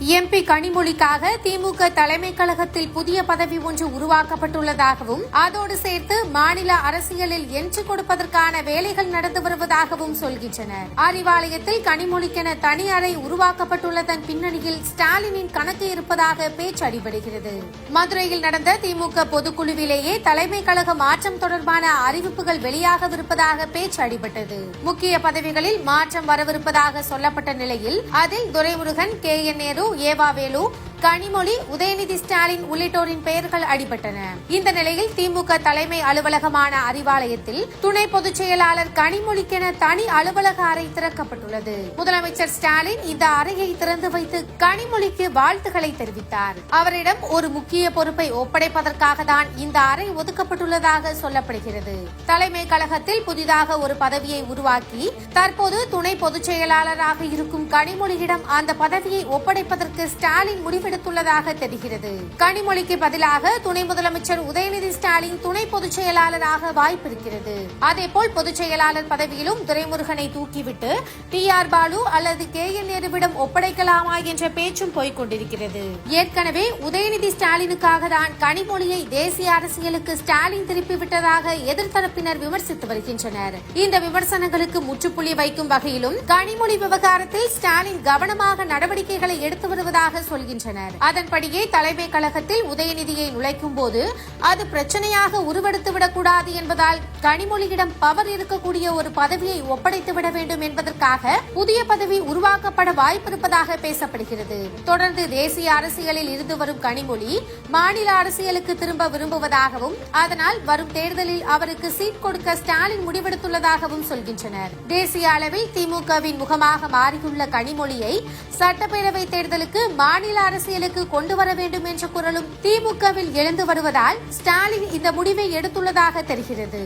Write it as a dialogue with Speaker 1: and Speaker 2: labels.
Speaker 1: MP கனிமொழிக்காக திமுக தலைமை கழகத்தில் புதிய பதவி ஒன்று உருவாக்கப்பட்டுள்ளதாகவும் அதோடு சேர்த்து மாநில அரசியலில் என்று கொடுப்பதற்கான வேலைகள் நடந்து வருவதாகவும் சொல்கின்றனர். அறிவாலயத்தில் கனிமொழிக்கென தனி அறை உருவாக்கப்பட்டுள்ளதன் பின்னணியில் ஸ்டாலினின் கணக்கு இருப்பதாக பேச்சு அடிபடுகிறது. மதுரையில் நடந்த திமுக பொதுக்குழுவிலேயே தலைமை கழக மாற்றம் தொடர்பான அறிவிப்புகள் வெளியாகவிருப்பதாக பேச்சு அடிபட்டது. முக்கிய பதவிகளில் மாற்றம் வரவிருப்பதாக சொல்லப்பட்ட நிலையில் அதில் துரைமுருகன் கே என் நேரு ఏవావేలు கனிமொழி உதயநிதி ஸ்டாலின் உள்ளிட்டோரின் பெயர்கள் அடிபட்டன. இந்த நிலையில் திமுக தலைமை அலுவலகமான அறிவாலயத்தில் துணை பொதுச் செயலாளர் கனிமொழிக்கென தனி அலுவலக அறை திறக்கப்பட்டுள்ளது. முதலமைச்சர் ஸ்டாலின் இந்த அறையை திறந்து வைத்து கனிமொழிக்கு வாழ்த்துக்களை தெரிவித்தார். அவரிடம் ஒரு முக்கிய பொறுப்பை ஒப்படைப்பதற்காக தான் இந்த அறை ஒதுக்கப்பட்டுள்ளதாக சொல்லப்படுகிறது. தலைமை கழகத்தில் புதிதாக ஒரு பதவியை உருவாக்கி தற்போது துணை பொதுச் செயலாளராக இருக்கும் கனிமொழியிடம் அந்த பதவியை ஒப்படைப்பதற்கு ஸ்டாலின் முடிவு முடிவெடுத்துள்ளதாக தெரிகிறது. கனிமொழிக்கு பதிலாக துணை முதலமைச்சர் உதயநிதி ஸ்டாலின் துணை பொதுச் செயலாளராக வாய்ப்பிருக்கிறது அதேபோல் பொதுச் செயலாளர் பதவியிலும் துரைமுருகனை தூக்கிவிட்டு டி ஆர் பாலு அல்லது கே என் நேருவிடம் ஒப்படைக்கலாமா என்ற பேச்சும் போய்கொண்டிருக்கிறது ஏற்கனவே உதயநிதி ஸ்டாலினுக்காக தான் கனிமொழியை தேசிய அரசியலுக்கு ஸ்டாலின் திருப்பிவிட்டதாக எதிர்த்தரப்பினர் விமர்சித்து வருகின்றனர். இந்த விமர்சனங்களுக்கு முற்றுப்புள்ளி வைக்கும் வகையிலும் கனிமொழி விவகாரத்தில் ஸ்டாலின் கவனமாக நடவடிக்கைகளை எடுத்து வருவதாக சொல்கின்றனர். அதன்படியே தலைமை கழகத்தில் உதயநிதியை நுழைக்கும் போது அது பிரச்சனையாக உருவெடுத்துவிடக் கூடாது என்பதால் கனிமொழியிடம் பவர் இருக்கக்கூடிய ஒரு பதவியை ஒப்படைத்துவிட வேண்டும் என்பதற்காக புதிய பதவி உருவாக்கப்பட வாய்ப்பிருப்பதாக பேசப்படுகிறது. தொடர்ந்து தேசிய அரசியலில் இருந்து வரும் கனிமொழி மாநில அரசியலுக்கு திரும்ப விரும்புவதாகவும் அதனால் வரும் தேர்தலில் அவருக்கு சீட் கொடுக்க ஸ்டாலின் முடிவெடுத்துள்ளதாகவும் சொல்கின்றனர். தேசிய அளவில் திமுகவின் முகமாக மாறியுள்ள கனிமொழியை சட்டப்பேரவை தேர்தலுக்கு மாநில அரசு அரசியலுக்கு கொண்டு வர வேண்டும் என்ற குரலும் திமுகவில் எழுந்து வருவதால் ஸ்டாலின் இந்த முடிவை எடுத்துள்ளதாக தெரிகிறது.